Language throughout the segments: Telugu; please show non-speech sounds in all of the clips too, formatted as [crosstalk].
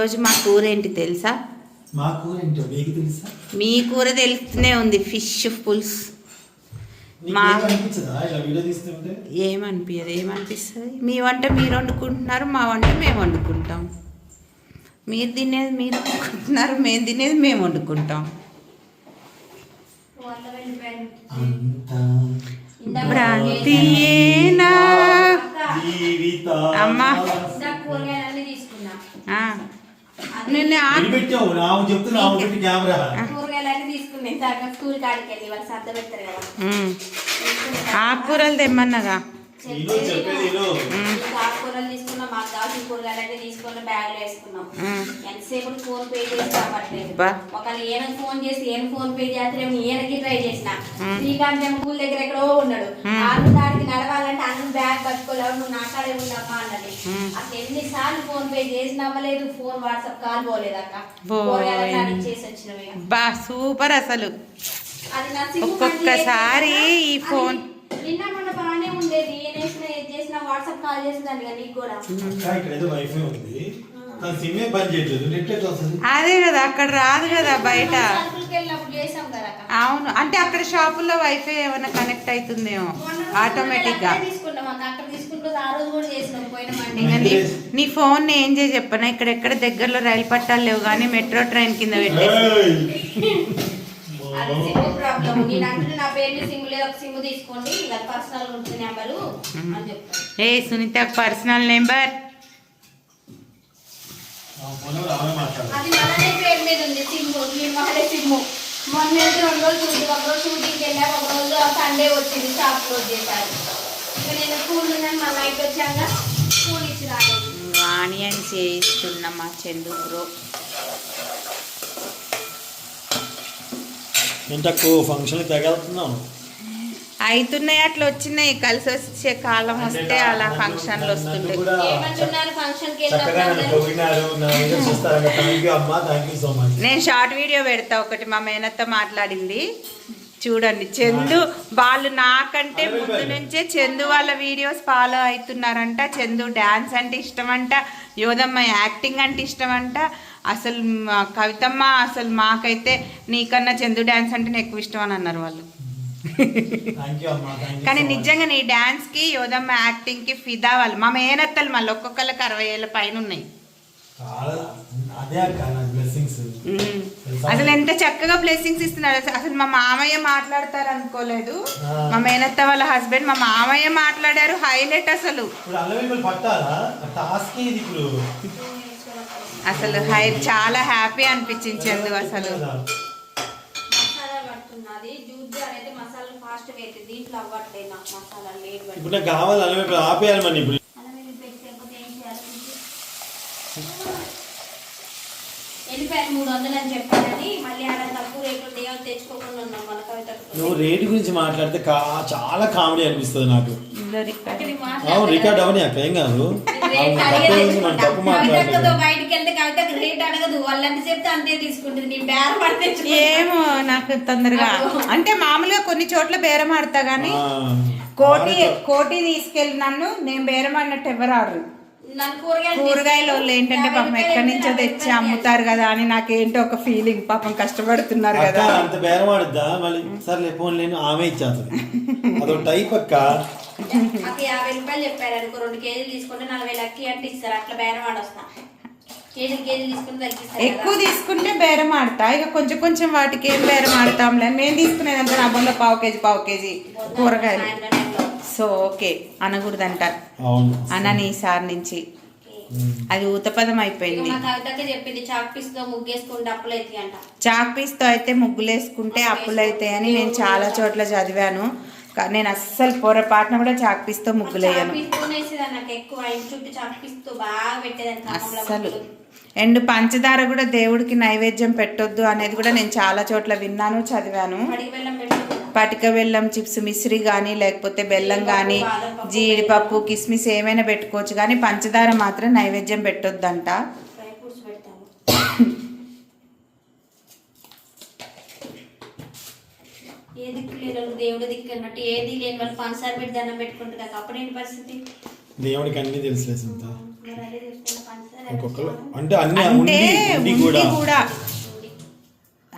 రోజు మా కూర ఏంటి తెలుసా? మా కూర ఏంటో మీకు తెలుసా? మీ కూర తెలుస్తూనే ఉంది ఫిష్ పులుసు. మా- ఏమనిపించదు? ఏమనిపిస్తుంది? మీ వంట మీరు వండుకుంటున్నారు మా వంట మేము వండుకుంటాం. మీరు తినేది మీరు వండుకుంటున్నారు మేము తినేది మేము వండుకుంటాం. భ్రాంతియేనా జీవిత అమ్మా. ఇందాక కూరగాయలన్నీ తీసుకున్నా ఆ. నిన్న ఆ- పెట్టావు నాకు చెప్తున్నా ఆమె పెట్టి కెమెరా. కూరగాయలన్నీ తీసుకున్నా ఇందాక స్కూల్ కాడికి వెళ్ళి వాళ్ళు సర్ద పెడతారు కదా. ఉమ్. ఆకుకూరలు తెమ్మన్నగా? ఆకుకూరలు తీసుకున్నాం మాకు కావాల్సిన వేసుకున్నాం. ఎంతసేపు ఫోన్ పే చేసి. ఒకళ్ళు ఫోన్ చేసి ఈయన ఫోన్ పే చేస్తారేమో ఈయనకి ట్రై చేసిన ఉమ్. శ్రీకాంత్ ఏమో స్కూల్ దగ్గర ఎక్కడో ఉన్నాడు. ఆరు దానికి నడవాలంటే అన్న బ్యాగ్ పట్టుకోలేవు నువ్వు నాకాడే ఉండమ్మా అన్నది ఉమ్. అసలు ఎన్నిసార్లు ఫోన్ పే చేసినా అవ్వలేదు ఫోన్ వాట్సాప్ కాల్ చేసి వచ్చినవి ఇక. బా సూపర్ అసలు అది నా సిమ్ ఒక్కొక్కసారి ఈ. ఫోన్- అది నిన్న మొన్న బాగానే ఉండేది వాట్సాప్ కాల్ కదా నీకు కూడా. ఇక్కడ ఏదో వైఫై ఉంది. తన సిమ్మే పని చేయట్లేదు. నెట్ ఎట్లా వస్తుంది అదే కదా అక్కడ రాదు కదా బయట. అవును. అంటే అక్కడ షాపుల్లో వైఫై ఏమైనా కనెక్ట్ అవుతుందేమో ఆటోమేటిక్గా. నీ ఫోన్ని ఏం చేసి చెప్పనా? ఇక్కడ ఎక్కడ దగ్గరలో రైలు పట్టాలు లేవు కానీ మెట్రో ట్రైన్ కింద పెట్టేసి. [laughs] అది సిమ్ ప్రాబ్లం నేను అంటే నా పేరు సిమ్ లేదు ఒక సిమ్ తీసుకోండి. ఇలా పర్సనల్ ఉంటుంది నెంబరు అని చెప్తాను. ఏ సునీత పర్సనల్ నెంబర్ అది మననే పేరు మీద ఉంది సిమ్ మీరు మహలే సిమ్ మొన్న రెండు రోజులు చూసి ఒక రోజు షూటింగ్కి వెళ్ళా ఒక రోజు సండే వచ్చింది షాప్ క్లోజ్ చేశారు. ఇక నేను స్కూల్ ఉన్నాను మా నైట్ వచ్చాక స్కూల్ ఇచ్చి రాలేదు. వాణి అని చేయిస్తున్న మా చందు బ్రో ఫంక్షన్ తెగలుతున్నాం అవుతున్నాయి అట్లా వచ్చినాయి. కలిసి వచ్చే కాలం వస్తే అలా ఫంక్షన్లు వస్తుంటాయి. నేను షార్ట్ వీడియో పెడతా. ఒకటి మా మేనత్త మాట్లాడింది. చూడండి చందు వాళ్ళు నాకంటే ముందు నుంచే చందు వాళ్ళ వీడియోస్ ఫాలో అవుతున్నారంట. చందు డ్యాన్స్ అంటే ఇష్టమంట. యోధమ్మ యాక్టింగ్ అంటే ఇష్టమంట. అసలు మా కవితమ్మ అసలు మాకైతే నీకన్నా చందు డ్యాన్స్ అంటే ఎక్కువ ఇష్టం అని అన్నారు వాళ్ళు. కానీ నిజంగా నీ డ్యాన్స్కి యోధమ్మ యాక్టింగ్కి ఫిదా వాళ్ళు. మా మేనత్తలు మళ్ళీ ఒక్కొక్కరికి అరవై ఏళ్ళ పైన ఉన్నాయి. అసలు ఎంత చక్కగా బ్లెస్సింగ్స్ ఇస్తున్నారు. అసలు- మా మామయ్య మాట్లాడతారు అనుకోలేదు. మా మేనత్త వాళ్ళ హస్బెండ్ మా మామయ్య మాట్లాడారు. హైలైట్ అసలు ఇప్పుడు అల్లవేలు పట్టాలా టాస్క్ ఇది ఇప్పుడు అసలు హై చాలా హ్యాపీ అనిపించింది చందు అసలు. నాకు ఇప్పుడు ఆపేయాలి మరి ఇప్పుడు. నువ్వు రేటు గురించి మాట్లాడితే కా- చాలా కామెడీ అనిపిస్తుంది నాకు. ఇందులో రికార్డ్. అవును రికార్డ్ అవని అక్క ఏం కాదు. కవితతో బయటికి వెళ్తే కవితకు రేట్ అడగదు. చెప్తే అంతే తీసుకుంటుంది. నీ బేర పడితే ఏమో నాకు తొందరగా. అంటే మామూలుగా కొన్ని చోట్ల బేరం ఆడతా గానీ. కోటి కోటి తీసుకెళ్ళి నన్ను నేను బేరం ఆడినట్టు ఎవరు ఆడరు. కూరగాయలు కూరగాయలు వాళ్ళు ఏంటంటే పాపం ఎక్కడి నుంచో తెచ్చి అమ్ముతారు కదా అని నాకేంటో ఒక ఫీలింగ్ పాపం కష్టపడుతున్నారు కదా. అంత బేరం ఆడుద్దా? మళ్ళీ సర్లే ఫోన్ లేని ఆమె ఇచ్చేస్తుంది. అదొక టైప్ అక్క. యాభై రూపాయలు చెప్పారు అనుకో రెండు కేజీలు తీసుకుంటే నలభై లక్కీ అంటే ఇస్తారు. అట్లా బేరం ఆడొస్తా. ఎక్కువ తీసుకుంటే బేరం ఆడతా. ఇక కొంచెం కొంచెం వాటికి ఏం బేరం ఆడతాంలే. మేము తీసుకునేదంతా నా బొంద పావు కేజీ పావు కేజీ కూరగాయలు. సో ఓకే అనకూడదంట. అవును. అనని ఈసారి నుంచి. అది ఊతపదం అయిపోయింది. చాక్ పీస్తో అయితే ముగ్గులేసుకుంటే అప్పులు అవుతాయని నేను చాలా చోట్ల చదివాను. నేను అస్సలు పొరపాటున కూడా చాక్ ముగ్గులేయను. పీస్తో ఖమ్మంలో అస్సలు. అండ్ పంచదార కూడా దేవుడికి నైవేద్యం పెట్టొద్దు అనేది కూడా నేను చాలా చోట్ల విన్నాను చదివాను. పటిక బెల్లం చిప్స్ మిశ్రి కానీ లేకపోతే బెల్లం కానీ జీడిపప్పు కిస్మిస్ ఏమైనా పెట్టుకోవచ్చు. కానీ పంచదార మాత్రం నైవేద్యం పెట్టొద్దంట. ఏ దిక్కు లేని దేవుడు దిక్కు అన్నట్టు ఏది లేని వాళ్ళు పంచదార పెట్టి దండం పెట్టుకుంటారు కదా. అప్పుడేంటి పరిస్థితి? దేవుడికి అన్ని తెలుసులే సునీత మరి అదే చూసుకున్న పంచదార ఒక్కొక్కరు అంటే అన్ని కూడా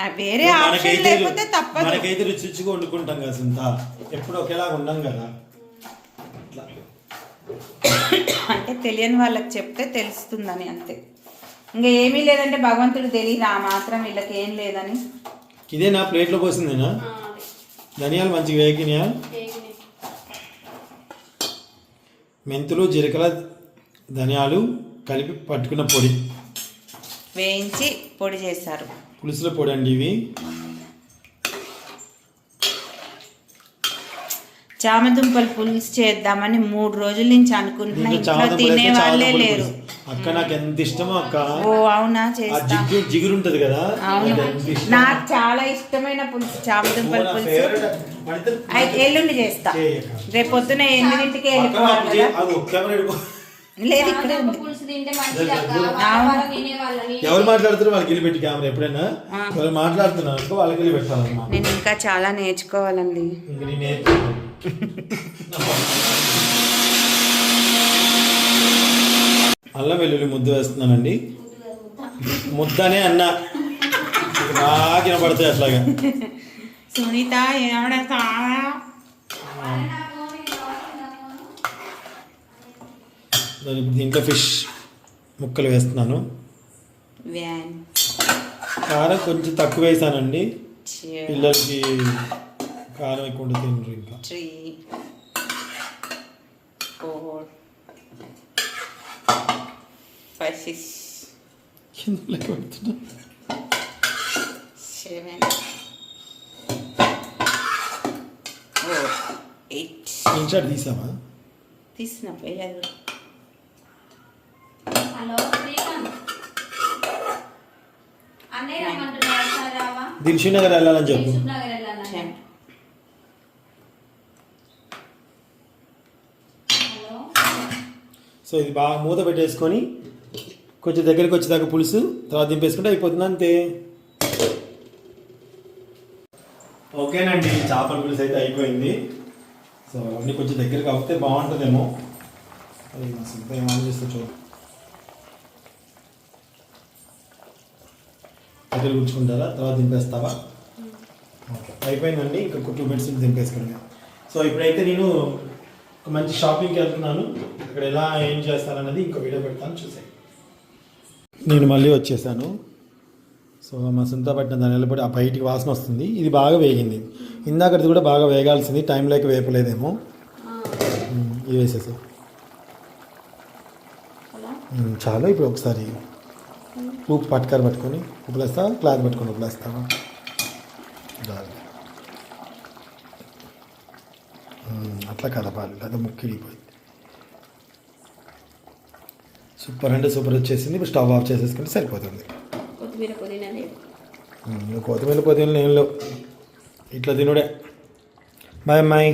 వేరే ఆప్షన్ లేకపోతే తప్పదు. మనకైతే రుచి రుచిగా వండుకుంటాం కదా సుంత. ఎప్పుడు ఒకేలా ఉండం కదా. అంటే తెలియని వాళ్ళకి చెప్తే తెలుస్తుందని అంతే. ఇంకా ఏమీ లేదంటే భగవంతుడు తెలియదు ఆ మాత్రం వీళ్ళకి ఏం లేదని. ఇదేనా ప్లేట్లో పోసిందేనా. ధనియాలు మంచిగా వేగినాయా? వేగినాయి. మెంతులు జీలకర్ర ధనియాలు కలిపి పట్టుకున్న పొడి. వేయించి పొడి చేశారు. పులుసుల పొడి అండి ఇవి. చామదుంపలు పులుసు చేద్దామని మూడు రోజుల నుంచి అనుకుంటున్నా. ఇంట్లో తినే వాళ్ళే లేరు. అక్క నాకు ఎంత ఇష్టమో అక్క. ఓ అవునా? చేస్తా. జిగురు జిగురు ఉంటది కదా. అవును. నాకు చాలా ఇష్టమైన పులుసు చామదుంపల పులుసు. అయితే ఎల్లుండి చేస్తా. రేపు పొద్దున ఎనిమిదింటికి వెళ్ళిపోవాలి లేదు ఇక్కడే ఉంది. ఎవరు మాట్లాడుతారో వాళ్ళకి వెళ్ళి పెట్టి కెమెరా ఎప్పుడైనా. ఎవరు మాట్లాడుతున్నారు వాళ్ళకి వెళ్ళి పెట్టాలన్నమాట నేను ఇంకా చాలా నేర్చుకోవాలండి. అల్లం వెల్లుల్లి ముద్ద వేస్తున్నానండి. ముద్దనే అన్న. బాగా వినపడతాయి అట్లాగా. సునీత ఏమన్నా దాని దీంట్లో ఫిష్ ముక్కలు వేస్తున్నాను. కారం కొంచెం తక్కువ వేసానండి. పిల్లలకి కారం ఎక్కువ తినరు ఇంకా. పెడుతున్నా. స్క్రీన్ షాట్ తీసావా? తీసిన వేయాలి హలో శ్రీకాంత్. అన్నయ్య రమ్మంటున్నారు ఒకసారి రావా? దిల్షు నగర్ వెళ్ళాలని. చెప్పు నగర్ హలో. సో ఇది బాగా మూత పెట్టేసుకొని కొంచెం దగ్గరికి వచ్చేదాకా పులుసు తర్వాత దింపేసుకుంటే అయిపోతుంది అంతే. ఓకేనండి చేపల పులుసు అయితే అయిపోయింది. సో అన్నీ కొంచెం దగ్గరికి అవుతే బాగుంటుందేమో. అది మా సొంత ఏం ఆలోచిస్తా చూడు. దగ్గర కూర్చుకుంటారా తర్వాత దింపేస్తావా? అయిపోయిందండి. ఇంకా టూ మినిట్స్ దింపేసుకోండి. సో ఇప్పుడైతే నేను ఒక మంచి షాపింగ్కి వెళ్తున్నాను. అక్కడ ఎలా ఏం చేస్తానన్నది ఇంకో వీడియో పెడతాను. చూసాయి నేను మళ్ళీ వచ్చేసాను. సో మా సొంత పట్టిన దాని నిలబడి ఆ బయటికి వాసన వస్తుంది. ఇది బాగా వేగింది. ఇందాకది కూడా బాగా వేగాల్సింది. టైం లేక వేపలేదేమో. ఇది వేసేసి హలో. ఉమ్, చాలు. ఇప్పుడు ఒకసారి ఉప్పు పట్టుకార పట్టుకొని ఉప్పులు వేస్తావా క్లాత్ పట్టుకొని. ఉమ్, అట్లా కలపాలి. లేదా ముక్కిడిపోయింది సూపర్ అంటే సూపర్ వచ్చేసింది. ఇప్పుడు స్టవ్ ఆఫ్ చేసేసుకుంటే సరిపోతుంది. కొత్తిమీర పుదీనా కొత్తిమీర పుదీనా ఏం లేవు. ఇట్లా తినుడే. బాయ్ అమ్మాయి.